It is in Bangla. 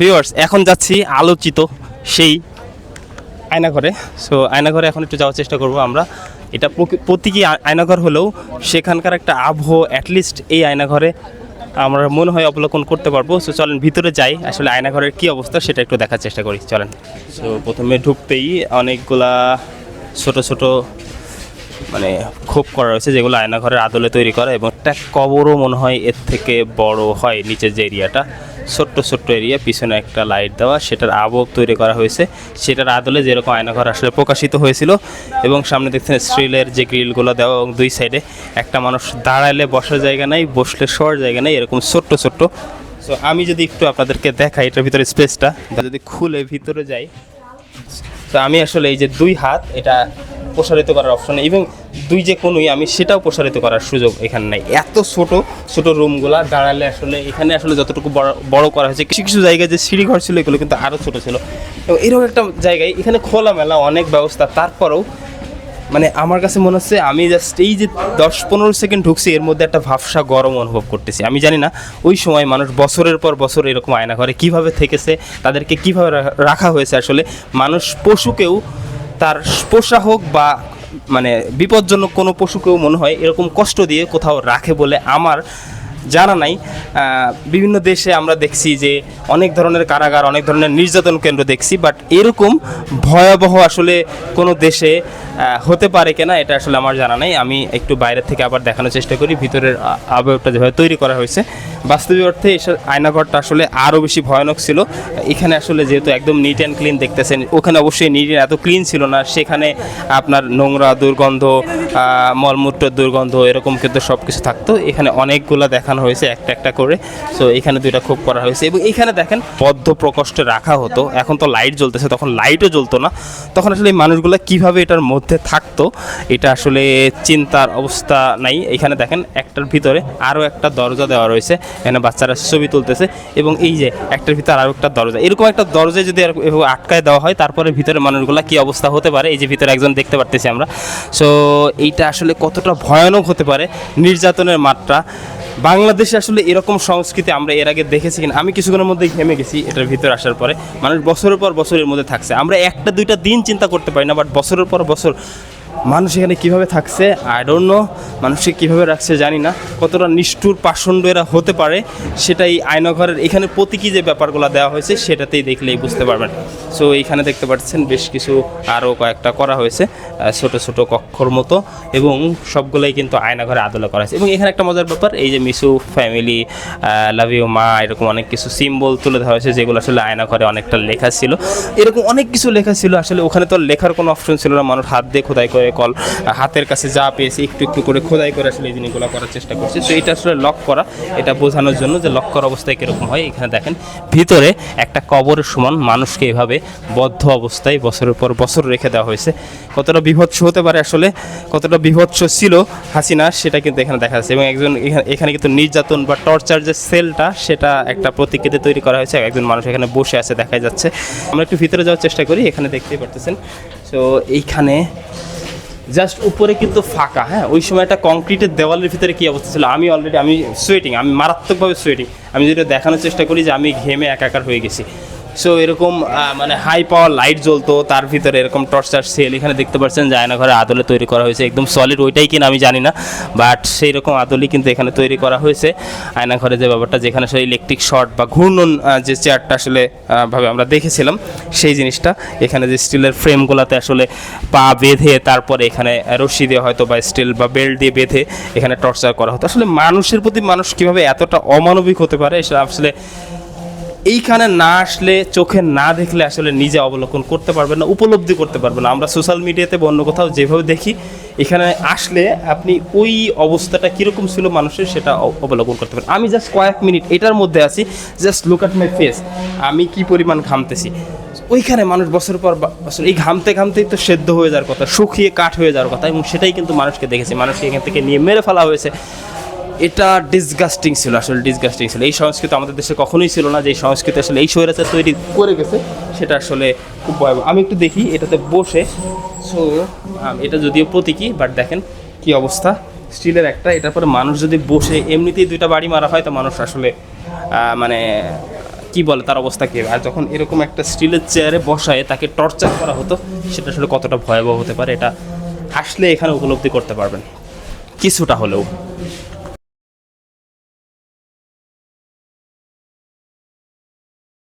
ভিউয়ার্স এখন যাচ্ছি আলোচিত সেই আয়নাঘরে। সো আয়নাঘরে এখন একটু যাওয়ার চেষ্টা করব আমরা। এটা প্রতীকী আয়নাঘর হলেও সেখানকার একটা আবহ অ্যাটলিস্ট এই আয়নাঘরে আমরা মনে হয় অবলোকন করতে পারব। সো চলেন ভিতরে যাই, আসলে আয়নাঘরের কী অবস্থা সেটা একটু দেখার চেষ্টা করি, চলেন। সো প্রথমে ঢুকতেই অনেকগুলা ছোট ছোট মানে খোপ করা রয়েছে যেগুলো আয়নাঘরের আদলে তৈরি করা এবং একটা কবরও মনে হয় এর থেকে বড় হয় নিচের যে এরিয়াটা। ছোট্ট ছোট্ট এরিয়া, পিছনে একটা লাইট দেওয়া, সেটার আবহ তৈরি করা হয়েছে। সেটার আদলে যেরকম আয়নাঘর আসলে প্রকাশিত হয়েছিল এবং সামনে দেখছেন স্টিলের যে গ্রিলগুলো দেওয়া এবং দুই সাইডে একটা মানুষ দাঁড়ালে বসার জায়গা নাই, বসলে শোয়ার জায়গা নেই, এরকম ছোট্ট ছোট্ট। সো আমি যদি একটু আপনাদেরকে দেখাই এটার ভিতরে স্পেসটা যদি খুলে ভিতরে যাই। তো আমি আসলে এই যে দুই হাত, এটা প্রসারিত করার অপশন এবং দুই যে কোনোই, আমি সেটাও প্রসারিত করার সুযোগ এখানে নাই। এত ছোট ছোট রুমগুলা দাঁড়ালে আসলে এখানে আসলে যতটুকু বড় বড় করা হয়েছে, কিছু কিছু জায়গায় যে সিঁড়িঘর ছিল, এগুলো কিন্তু আরও ছোট ছিল। এবং এরকম একটা জায়গায় এখানে খোলামেলা অনেক ব্যবস্থা। তারপরেও মানে আমার কাছে মনে হচ্ছে আমি জাস্ট এই যে দশ পনেরো সেকেন্ড ঢুকছি, এর মধ্যে একটা ভাবসা গরম অনুভব করতেছি। আমি জানি না, ওই সময় মানুষ বছরের পর বছর এরকম আয়না ঘরে কীভাবে থেকেছে, তাদেরকে কীভাবে রাখা হয়েছে আসলে। মানুষ, পশুকেও তার পোষা হোক বা মানে বিপজ্জনক কোনো পশুকেও মনে হয় এরকম কষ্ট দিয়ে কোথাও রাখে বলে আমার জানা নাই বিভিন্ন দেশে আমরা দেখছি যে অনেক ধরনের কারাগার, অনেক ধরনের নির্যাতন কেন্দ্র দেখছি বাট এরকম ভয়াবহ আসলে কোনো দেশে হতে পারে কিনা এটা আসলে আমার জানা নাই। আমি একটু বাইরে থেকে আবার দেখানোর চেষ্টা করি, ভিতরের আবহাওয়াটা যেভাবে তৈরি করা হয়েছে। বাস্তবিক অর্থে এসব আয়নাঘরটা আসলে আরও বেশি ভয়ানক ছিল। এখানে আসলে যেহেতু একদম নিট অ্যান্ড ক্লিন দেখতেছেন, ওখানে অবশ্যই নিট এত ক্লিন ছিল না। সেখানে আপনার নোংরা দুর্গন্ধ মলমূত্র দুর্গন্ধ, এরকম কিন্তু সব কিছু থাকতো। এখানে অনেকগুলো দেখানো হয়েছে একটা একটা করে। সো এখানে দুইটা খুব করা হয়েছে। এবং এখানে দেখেন বদ্ধ প্রকোষ্ঠে রাখা হতো। এখন তো লাইট জ্বলতেছে, তখন লাইটও জ্বলতো না। তখন আসলে এই মানুষগুলো কীভাবে এটার মধ্যে থাকতো, এটা আসলে চিন্তার অবস্থা নাই। এখানে দেখেন, একটার ভিতরে আরও একটা দরজা দেওয়া রয়েছে। এখানে বাচ্চারা ছবি তুলতেছে। এবং এই যে, একটার ভিতরে আরও একটা দরজা। এরকম একটা দরজায় যদি এভাবে আটকায় দেওয়া হয়, তারপরে ভিতরে মানুষগুলো কি অবস্থা হতে পারে? এই যে, ভিতরে একজন দেখতে পারতেছি আমরা। সো এইটা আসলে কতটা ভয়ানক হতে পারে? নির্যাতনের মাত্রা। বাংলাদেশে আসলে এরকম সংস্কৃতি আমরা এর আগে দেখেছি কিনা, আমি কিছুক্ষণের মধ্যেই ঘেমে গেছি এটার ভিতরে আসার পরে। মানুষ বছরের পর বছরের মধ্যে থাকছে। আমরা একটা দুইটা দিন চিন্তা করতে পারি না বাট বছরের পর বছর মানুষ এখানে কীভাবে থাকছে? আই ডোন্ট নো মানুষকে কীভাবে রাখছে জানি না। কতটা নিষ্ঠুর, পাষণ্ড এরা হতে পারে, সেটাই আয়নাঘরের এখানে প্রতীকী যে ব্যাপারগুলো দেওয়া হয়েছে, সেটাতেই দেখলেই বুঝতে পারবেন। সো এইখানে দেখতে পাচ্ছেন বেশ কিছু আরও কয়েকটা করা হয়েছে ছোট ছোট কক্ষর মতো এবং সবগুলোই কিন্তু আয়নাঘরে আদলে করা হয়েছে। এবং এখানে একটা মজার ব্যাপার, এই যে মিসু ফ্যামিলি লাভ ইউ মা, এরকম অনেক কিছু সিম্বল তুলে ধরা হয়েছে, যেগুলো আসলে আয়নাঘরে অনেকটা লেখা ছিল। এরকম অনেক কিছু লেখা ছিল, আসলে ওখানে তো লেখার কোনো অপশন ছিল না, মানুষ হাত দিয়ে খোদাই করে কল, হাতের কাছে যা পেয়েছে, একটু একটু করে খোদাই করে আসলে এই জিনিসগুলো করার চেষ্টা করছে। তো এটা আসলে লক করা, এটা বোঝানোর জন্য যে লক করা অবস্থায় কীরকম হয়, এখানে দেখেন, ভিতরে একটা কবরের সমান, মানুষকে এভাবে বদ্ধ অবস্থায় বছরের পর বছর রেখে দেওয়া হয়েছে। কতটা বিভৎস হতে পারে আসলে, কতটা বিভৎস ছিল হাসিনা, সেটা কিন্তু এখানে দেখা যাচ্ছে। এবং একজন, এখানে কিন্তু নির্যাতন বা টর্চার যে সেলটা সেটা একটা প্রতিকৃতি তৈরি করা হয়েছে। একজন মানুষ এখানে বসে আছে, দেখা যাচ্ছে। আমরা একটু ভিতরে যাওয়ার চেষ্টা করি, এখানে দেখতেই পারতেছেন। তো এইখানে জাস্ট উপরে কিন্তু ফাঁকা হ্যাঁ? ওই সময় একটা কংক্রিটের দেওয়ালের ভিতরে কি অবস্থা ছিল? আমি অলরেডি আমি সোয়েটিং আমি মারাত্মকভাবে সোয়েটিং আমি যেটা দেখানোর চেষ্টা করি যে আমি ঘেমে একাকার হয়ে গেছি। সো এরকম মানে হাই পাওয়ার লাইট জ্বলতো, তার ভিতরে এরকম টর্চার সেল এখানে দেখতে পাচ্ছেন যে আয়নাঘরে আদলে তৈরি করা হয়েছে, একদম সলিড ওইটাই কিনা আমি জানি না বাট সেই রকম আদলই কিন্তু এখানে তৈরি করা হয়েছে। আয়নাঘরে যে ব্যাপারটা, যেখানে আসলে ইলেকট্রিক শর্ট বা ঘূর্ণন যে চেয়ারটা আসলে ভাবে আমরা দেখেছিলাম, সেই জিনিসটা এখানে যে স্টিলের ফ্রেমগুলোতে আসলে পা বেঁধে, তারপরে এখানে রশি দিয়ে হয়তো বা স্টিল বা বেল্ট দিয়ে বেঁধে এখানে টর্চার করা হতো। আসলে মানুষের প্রতি মানুষ কীভাবে এতটা অমানবিক হতে পারে আসলে এইখানে না আসলে চোখে না দেখলে আসলে নিজে অবলোকন করতে পারবেন না, উপলব্ধি করতে পারবেন না। আমরা সোশ্যাল মিডিয়াতে বা অন্য কোথাও যেভাবে দেখি, এখানে আসলে আপনি ওই অবস্থাটা কীরকম ছিল মানুষের সেটা অবলোকন করতে পারেন আমি জাস্ট কয়েক মিনিট এটার মধ্যে আছি just look at my face আমি কি পরিমাণ ঘামতেছি। ওইখানে মানুষ বছর পর বছর, এই ঘামতে ঘামতেই তো সেদ্ধ হয়ে যাওয়ার কথা, শুকিয়ে কাঠ হয়ে যাওয়ার কথা, এবং সেটাই কিন্তু মানুষকে দেখেছি। মানুষকে এখান থেকে নিয়ে মেরে ফেলা হয়েছে। এটা ডিসগাস্টিং ছিল আসলে ডিসগাস্টিং ছিল। এই সংস্কৃতি আমাদের দেশে কখনোই ছিল না যে এই সংস্কৃতি আসলে এই স্বৈরাচার তৈরি করে গেছে সেটা আসলে খুব ভয়াবহ। আমি একটু দেখি এটাতে বসে। সো এটা যদিও প্রতীকী বাট দেখেন কি অবস্থা। স্টিলের একটা এটার পরে মানুষ যদি বসে এমনিতেই দুইটা বাড়ি মারা হয় তো মানুষ আসলে মানে কি বলে তার অবস্থা কী? আর যখন এরকম একটা স্টিলের চেয়ারে বসায় তাকে টর্চার করা হতো সেটা আসলে কতটা ভয়াবহ হতে পারে এটা আসলে এখানে উপলব্ধি করতে পারবেন। কিছুটা হলেও।